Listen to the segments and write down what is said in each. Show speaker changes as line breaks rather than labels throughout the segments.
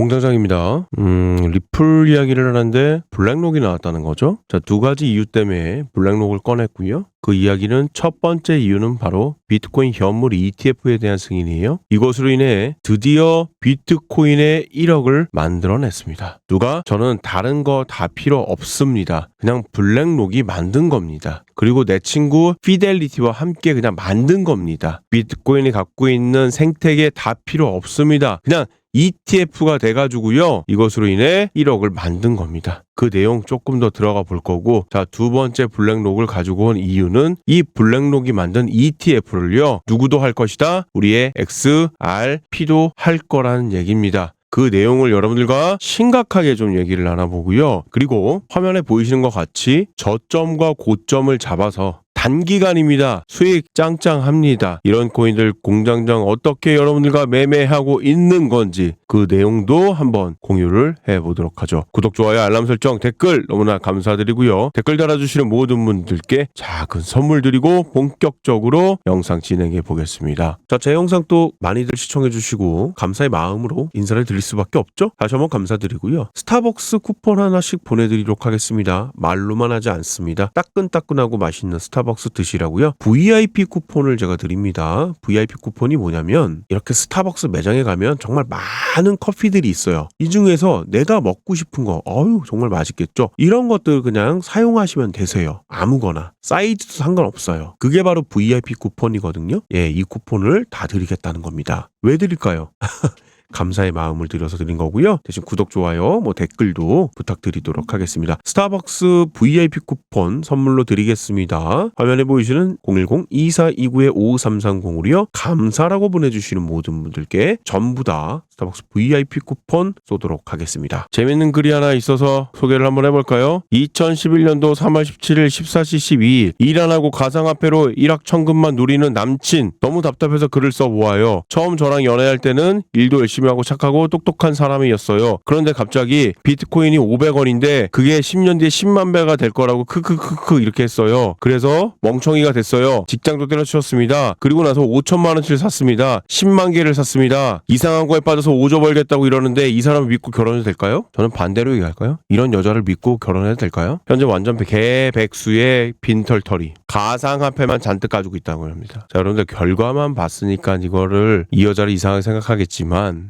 공장장입니다. 음, 리플 이야기를 하는데 블랙록이 나왔다는 거죠. 자, 두 가지 이유 때문에 블랙록을 꺼냈고요. 그 이야기는 첫 번째 이유는 바로 비트코인 현물 ETF에 대한 승인이에요. 이것으로 인해 드디어 비트코인의 1억을 만들어냈습니다. 누가? 저는 다른 거 다 필요 없습니다. 그냥 블랙록이 만든 겁니다. 그리고 내 친구 피델리티와 함께 그냥 만든 겁니다. 비트코인이 갖고 있는 생태계 다 필요 없습니다. 그냥 ETF가 돼가지고요. 이것으로 인해 1억을 만든 겁니다. 그 내용 조금 더 들어가 볼 거고, 자, 두 번째 블랙록을 가지고 온 이유는 이 블랙록이 만든 ETF를요, 누구도 할 것이다. 우리의 XRP도 할 거라는 얘기입니다. 그 내용을 여러분들과 심각하게 좀 얘기를 나눠보고요. 그리고 화면에 보이시는 것 같이 저점과 고점을 잡아서 단기간입니다. 수익 짱짱합니다. 이런 코인들 공장장 어떻게 여러분들과 매매하고 있는 건지 그 내용도 한번 공유를 해보도록 하죠. 구독, 좋아요, 알람 설정, 댓글 너무나 감사드리고요. 댓글 달아주시는 모든 분들께 작은 선물 드리고 본격적으로 영상 진행해 보겠습니다. 자, 제 영상 또 많이들 시청해 주시고 감사의 마음으로 인사를 드릴 수밖에 없죠. 다시 한번 감사드리고요. 스타벅스 쿠폰 하나씩 보내드리도록 하겠습니다. 말로만 하지 않습니다. 따끈따끈하고 맛있는 스타벅스 드시라고요. VIP 쿠폰을 제가 드립니다. VIP 쿠폰이 뭐냐면 이렇게 스타벅스 매장에 가면 정말 많은 커피들이 있어요. 이 중에서 내가 먹고 싶은 거, 어유 정말 맛있겠죠. 이런 것들 그냥 사용하시면 되세요. 아무거나 사이즈도 상관없어요. 그게 바로 VIP 쿠폰이거든요. 예, 이 쿠폰을 다 드리겠다는 겁니다. 왜 드릴까요? 감사의 마음을 들여서 드린 거고요. 대신 구독, 좋아요, 뭐 댓글도 부탁드리도록 하겠습니다. 스타벅스 VIP 쿠폰 선물로 드리겠습니다. 화면에 보이시는 010-2429-5330으로요. 감사라고 보내주시는 모든 분들께 전부 다 스타벅스 VIP 쿠폰 쏘도록 하겠습니다. 재밌는 글이 하나 있어서 소개를 한번 해볼까요? 2011년도 3월 17일 14시 12일 일 안 하고 가상화폐로 일확천금만 누리는 남친 너무 답답해서 글을 써보아요. 처음 저랑 연애할 때는 일도 열심히 하고 착하고 똑똑한 사람이었어요. 그런데 갑자기 비트코인이 500원인데 그게 10년 뒤에 10만 배가 될 거라고 크크크크 이렇게 했어요. 그래서 멍청이가 됐어요. 직장도 때려치웠습니다. 그리고 나서 5천만 원치를 샀습니다. 10만 개를 샀습니다. 이상한 거에 빠져서 5조 벌겠다고 이러는데 이 사람을 믿고 결혼해도 될까요? 저는 반대로 얘기할까요? 이런 여자를 믿고 결혼해도 될까요? 현재 완전 개백수의 빈털터리 가상화폐만 잔뜩 가지고 있다고 합니다. 자 여러분들 결과만 봤으니까 이거를 이 여자를 이상하게 생각하겠지만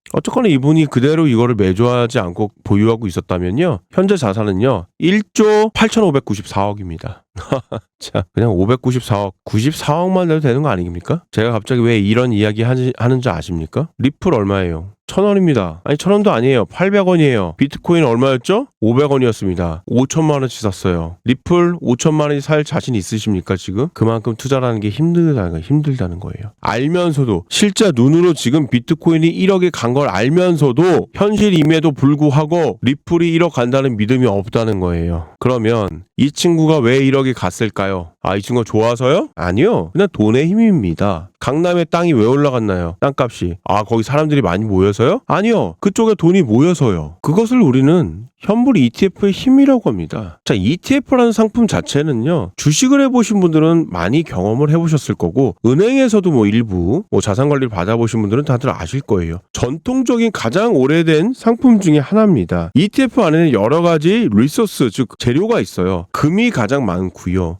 어쨌거나 이분이 그대로 이거를 매조하지 않고 보유하고 있었다면요. 현재 자산은요. 1조 8,594억입니다. 자, 그냥 594억, 94억만 내도 되는 거 아닙니까? 제가 갑자기 왜 이런 이야기 하지, 하는지 아십니까? 리플 얼마예요? 천 원입니다. 아니 천 원도 아니에요. 800원이에요. 비트코인 얼마였죠? 500원이었습니다. 5천만 원치 샀어요. 리플 5천만 원이 살 자신 있으십니까 지금? 그만큼 투자라는 게 힘들다는 거 힘들다는 거예요. 알면서도 실제 눈으로 지금 비트코인이 1억에 간걸 알면서도 현실임에도 불구하고 리플이 1억 간다는 믿음이 없다는 거예요. 그러면 이 친구가 왜 1억이 갔을까요? 아, 이 친구가 좋아서요? 아니요. 그냥 돈의 힘입니다. 강남의 땅이 왜 올라갔나요? 땅값이. 아, 거기 사람들이 많이 모여서요? 아니요. 그쪽에 돈이 모여서요. 그것을 우리는 현물 ETF의 힘이라고 합니다. 자, ETF라는 상품 자체는요, 주식을 해보신 분들은 많이 경험을 해보셨을 거고, 은행에서도 뭐 일부, 뭐 자산 관리를 받아보신 분들은 다들 아실 거예요. 전통적인 가장 오래된 상품 중에 하나입니다. ETF 안에는 여러 가지 리소스, 즉, 재료가 있어요. 금이 가장 많고요.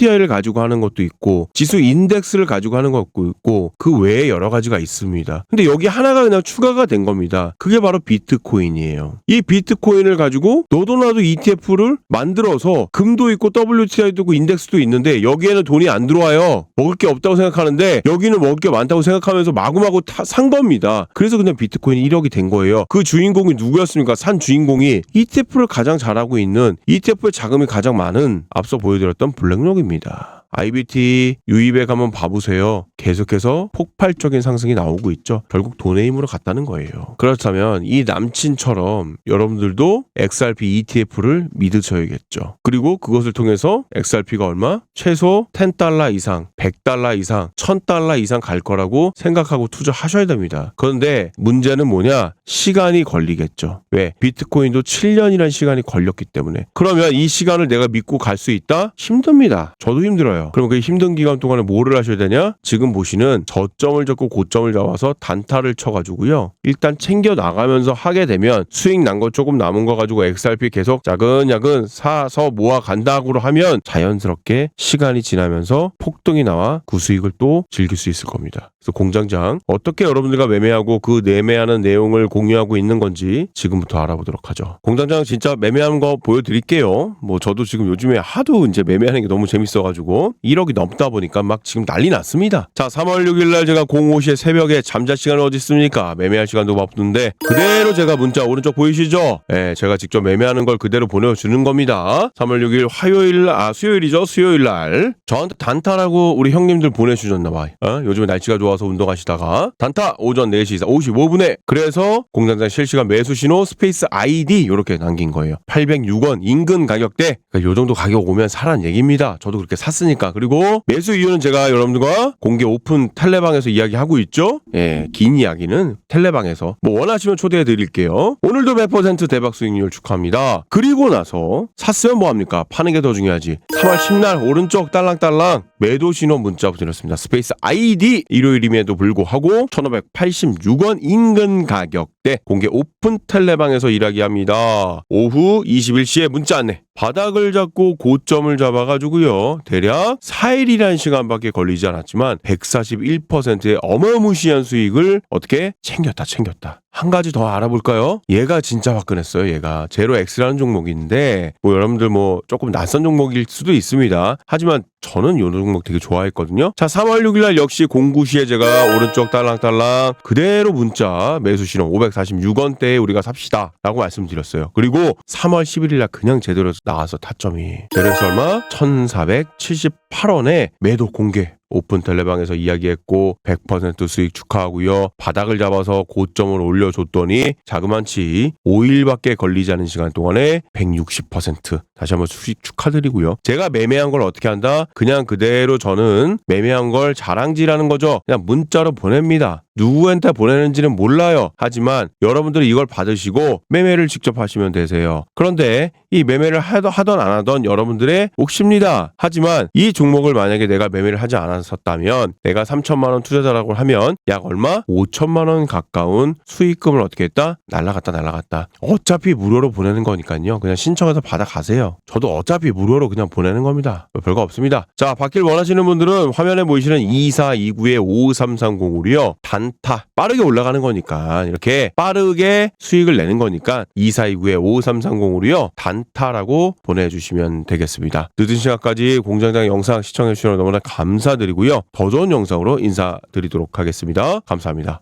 WTI를 가지고 하는 것도 있고, 지수 인덱스를 가지고 하는 것도 있고, 그 외에 여러 가지가 있습니다. 근데 여기 하나가 그냥 추가가 된 겁니다. 그게 바로 비트코인이에요. 이 비트코인을 가지고 너도 나도 ETF를 만들어서 금도 있고 WTI도 있고 인덱스도 있는데 여기에는 돈이 안 들어와요. 먹을 게 없다고 생각하는데 여기는 먹을 게 많다고 생각하면서 마구마구 타, 산 겁니다. 그래서 그냥 비트코인이 1억이 된 거예요. 그 주인공이 누구였습니까? 산 주인공이 ETF를 가장 잘하고 있는 ETF의 자금이 가장 많은 앞서 보여드렸던 블랙록입니다. 겁니다. IBT 유입에 가면 봐보세요. 계속해서 폭발적인 상승이 나오고 있죠. 결국 돈의 힘으로 갔다는 거예요. 그렇다면 이 남친처럼 여러분들도 XRP ETF를 믿으셔야겠죠. 그리고 그것을 통해서 XRP가 얼마? 최소 10달러 이상, 100달러 이상, 1000달러 이상 갈 거라고 생각하고 투자하셔야 됩니다. 그런데 문제는 뭐냐? 시간이 걸리겠죠. 왜? 비트코인도 7년이라는 시간이 걸렸기 때문에. 그러면 이 시간을 내가 믿고 갈 수 있다? 힘듭니다. 저도 힘들어요. 힘들어요. 그럼 그 힘든 기간 동안에 뭐를 하셔야 되냐? 지금 보시는 저점을 잡고 고점을 잡아서 단타를 쳐가지고요. 일단 챙겨 나가면서 하게 되면 수익 난 거 조금 남은 거 가지고 XRP 계속 야근야근 사서 모아 간다고 하면 자연스럽게 시간이 지나면서 폭등이 나와 구수익을 또 즐길 수 있을 겁니다. 그래서 공장장 어떻게 여러분들과 매매하고 그 매매하는 내용을 공유하고 있는 건지 지금부터 알아보도록 하죠. 공장장 진짜 매매하는 거 보여드릴게요. 뭐 저도 지금 요즘에 하도 이제 매매하는 게 너무 재밌어가지고 1억이 넘다 보니까 막 지금 난리 났습니다. 자 3월 6일 날 제가 05시에 새벽에 잠잘 시간은 어디 있습니까? 매매할 시간도 바쁜데 그대로 제가 문자 오른쪽 보이시죠? 예, 제가 직접 매매하는 걸 그대로 보내주는 겁니다. 3월 6일 화요일 아 수요일이죠 수요일 날 저한테 단타라고 우리 형님들 보내주셨나 봐요. 어? 요즘에 날씨가 좋아 서 운동하시다가 단타 오전 4시 55분에 그래서 공장장 실시간 매수 신호 스페이스 아이디 이렇게 남긴 거예요. 806원 인근 가격대 그러니까 요 정도 가격 오면 사란 얘기입니다. 저도 그렇게 샀으니까 그리고 매수 이유는 제가 여러분들과 공개 오픈 텔레방에서 이야기하고 있죠. 예, 긴 이야기는 텔레방에서 뭐 원하시면 초대해 드릴게요. 오늘도 100% 대박 수익률 축하합니다. 그리고 나서 샀으면 뭐합니까? 파는 게 더 중요하지. 3월 10날 오른쪽 딸랑딸랑 매도 신호 문자 드렸습니다. 스페이스 아이디 일 요일임에도 불구하고 1586원 인근 가격대 공개 오픈 텔레방에서 일하기 합니다. 오후 21시에 문자 안내. 바닥을 잡고 고점을 잡아가지고요. 대략 4일이라는 시간밖에 걸리지 않았지만 141%의 어마무시한 수익을 어떻게 챙겼다 챙겼다. 한 가지 더 알아볼까요? 얘가 진짜 화끈했어요. 얘가 제로 X라는 종목인데 뭐 여러분들 뭐 조금 낯선 종목일 수도 있습니다. 하지만 저는 요 종목 되게 좋아했거든요. 자, 3월 6일 날 역시 09시에 제가 오른쪽 딸랑딸랑 그대로 문자 매수 신호 546원대에 우리가 삽시다 라고 말씀드렸어요. 그리고 3월 11일 날 그냥 제대로 나와서 타점이 제로에서 얼마? 1478원에 매도 공개 오픈 텔레방에서 이야기했고 100% 수익 축하하고요. 바닥을 잡아서 고점을 올려줬더니 자그만치 5일밖에 걸리지 않은 시간 동안에 160% 다시 한번 수익 축하드리고요. 제가 매매한 걸 어떻게 한다? 그냥 그대로 저는 매매한 걸 자랑질하는 거죠. 그냥 문자로 보냅니다. 누구한테 보내는지는 몰라요. 하지만 여러분들이 이걸 받으시고 매매를 직접 하시면 되세요. 그런데 이 매매를 하던, 안 하던 여러분들의 몫입니다. 하지만 이 종목을 만약에 내가 매매를 하지 않았었다면 내가 3천만 원 투자자라고 하면 약 얼마? 5천만 원 가까운 수익금을 어떻게 했다? 날라갔다 날라갔다. 어차피 무료로 보내는 거니까요. 그냥 신청해서 받아가세요. 저도 어차피 무료로 그냥 보내는 겁니다. 별거 없습니다. 자, 받길 원하시는 분들은 화면에 보이시는 2429-5330으로요. 단타 빠르게 올라가는 거니까 이렇게 빠르게 수익을 내는 거니까 2429-5330으로요. 단타라고 보내주시면 되겠습니다. 늦은 시간까지 공장장 영상 시청해 주셔서 너무나 감사드리고요. 더 좋은 영상으로 인사드리도록 하겠습니다. 감사합니다.